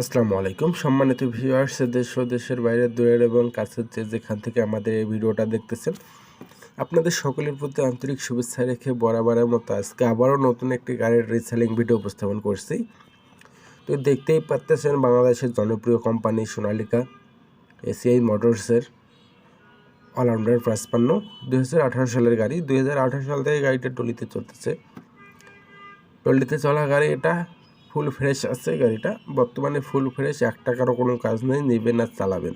আসসালামু আলাইকুম। সম্মানিত ভিউয়ার্স দেশ ও দেশের বাইরে, দূরের এবং কাছের যে যেখান থেকে আমাদের এই ভিডিওটা দেখতেছেন, আপনাদের সকলের প্রতি আন্তরিক শুভেচ্ছা রেখে বরাবরের মতো আজকে আবারও নতুন একটি গাড়ির রিসেলিং ভিডিও উপস্থাপন করছি। তো দেখতেই পাচ্তেছেন বাংলাদেশের জনপ্রিয় কোম্পানি সোনালিকা এসিআই মোটরসের অলরাউন্ডার পাঁচপান্ন। দুই হাজার আঠারো সালের গাড়ি, দুই হাজার আঠারো সাল থেকে গাড়িটা টলিতে চলতেছে। টলিতে চলা গাড়ি এটা ফুল ফ্রেশ আছে গাড়িটা। বর্তমানে ফুল ফ্রেশ, এক টাকারও কোনো কাজ নেই, নেবেন আর চালাবেন।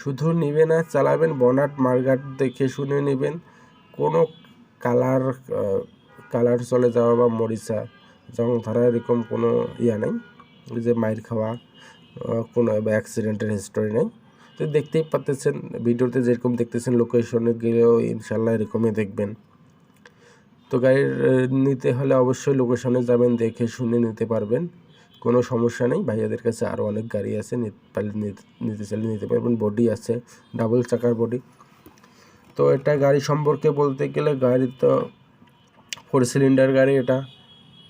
শুধু নেবেন আর চালাবেন, বনাট মার্গাট দেখে শুনে নেবেন। কোনো কালার কালার চলে যাওয়া বা মরিচা, জং ধরা এরকম কোনো ইয়া নেই। যে মাইর খাওয়া কোনো অ্যাক্সিডেন্টের হিস্টোরি নেই। তো দেখতেই পাচ্তেছেন ভিডিওতে যেরকম দেখতেছেন লোকেশনে গেলেও ইনশাল্লাহ এরকমই দেখবেন। তো গাড়ির নিতে হলে অবশ্যই লোকেশনে যাবেন, দেখে শুনে নিতে পারবেন। কোনো সমস্যা নেই। ভাইয়াদের কাছে আরও অনেক গাড়ি আছে, নিতে চাইলে নিতে পারবেন। বডি আছে ডাবল চাকার বডি তো এটা গাড়ি সম্পর্কে বলতে গেলে গাড়ি তো ফোর সিলিন্ডার গাড়ি এটা,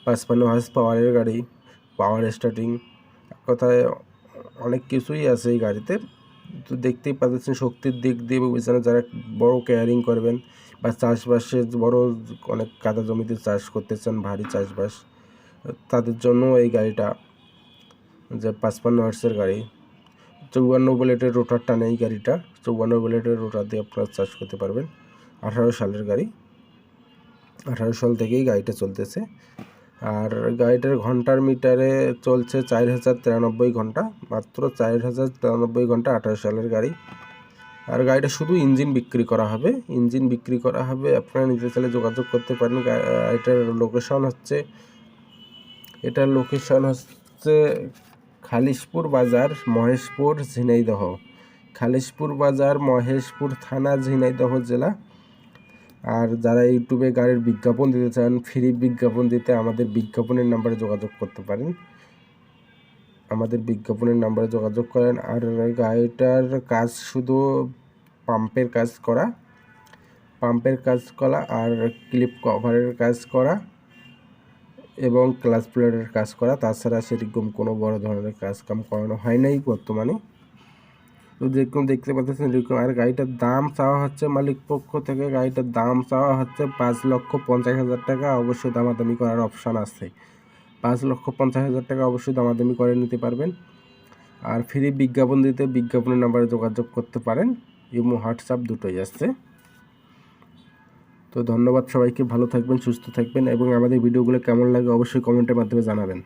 পাঁচপান্ন হার্স পাওয়ারের গাড়ি পাওয়ার স্টার্টিং কথায় অনেক কিছুই আছে এই গাড়িতে। তো দেখতেই পাচ্ছেন, শক্তির দিক দিয়ে বিবেচনা যারা বড় কেয়ারিং করবেন বা চাষবাসে বড় অনেক কাদা জমিতে চাষ করতে চান ভারী চাষবাস। তাদের জন্য এই গাড়িটা যে পাঁচপান্ন হার্সের গাড়ি চৌবান্ন বুলেটের রোটার টানে এই গাড়িটা চৌবান্ন বুলেটের রোটার দিয়ে আপনারা চাষ করতে পারবেন। আঠারো সালের গাড়ি, আঠারো সাল থেকেই গাড়িটা চলতেছে। আর গাড়িটার ঘণ্টার মিটারে চলছে চার হাজার তিরানব্বই ঘণ্টা, মাত্র চার হাজার তিরানব্বই ঘণ্টা আঠারো সালের গাড়ি। আর গাড়িটা শুধু ইঞ্জিন বিক্রি করা হবে। ইঞ্জিন বিক্রি করা হবে, আপনারা নিতে চাইলে যোগাযোগ করতে পারেন। এটার লোকেশন হচ্ছে, এটার লোকেশন হচ্ছে খালিশপুর বাজার, মহেশপুর, ঝিনাইদহ। খালিশপুর বাজার, মহেশপুর থানা, ঝিনাইদহ জেলা। আর যারা ইউটিউবে গাড়ির বিজ্ঞাপন দিতে চান, ফ্রি বিজ্ঞাপন দিতে আমাদের বিজ্ঞাপনের নাম্বারে যোগাযোগ করতে পারেন। আমাদের বিজ্ঞাপনের নাম্বারে যোগাযোগ করেন। আর গাড়িটার কাজ শুধু পাম্পের কাজ করা, পাম্পের কাজ করা আর ক্লিপ কভারের কাজ করা এবং ক্লাস প্লেটের কাজ করা। তাছাড়া সেরকম কোনো বড় ধরনের কাজ কাম করানো হয় নাই বর্তমানে। তো যেরকম দেখতে পাচ্ছেন এরকম আর গাড়িটার দাম চাওয়া হচ্ছে মালিক পক্ষ থেকে। গাড়িটার দাম চাওয়া হচ্ছে পাঁচ লক্ষ পঞ্চাশ হাজার টাকা। অবশ্যই দামাদামি করার অপশান আছে। পাঁচ লক্ষ পঞ্চাশ হাজার টাকা অবশ্যই দামাদামি করে নিতে পারবেন। আর ফ্রি বিজ্ঞাপন দিতে বিজ্ঞাপনের নাম্বারে যোগাযোগ করতে পারেন। ইমো, হোয়াটসঅ্যাপ দুটোই আসছে তো ধন্যবাদ সবাইকে, ভালো থাকবেন, সুস্থ থাকবেন এবং আমাদের ভিডিওগুলো কেমন লাগে অবশ্যই কমেন্টের মাধ্যমে জানাবেন।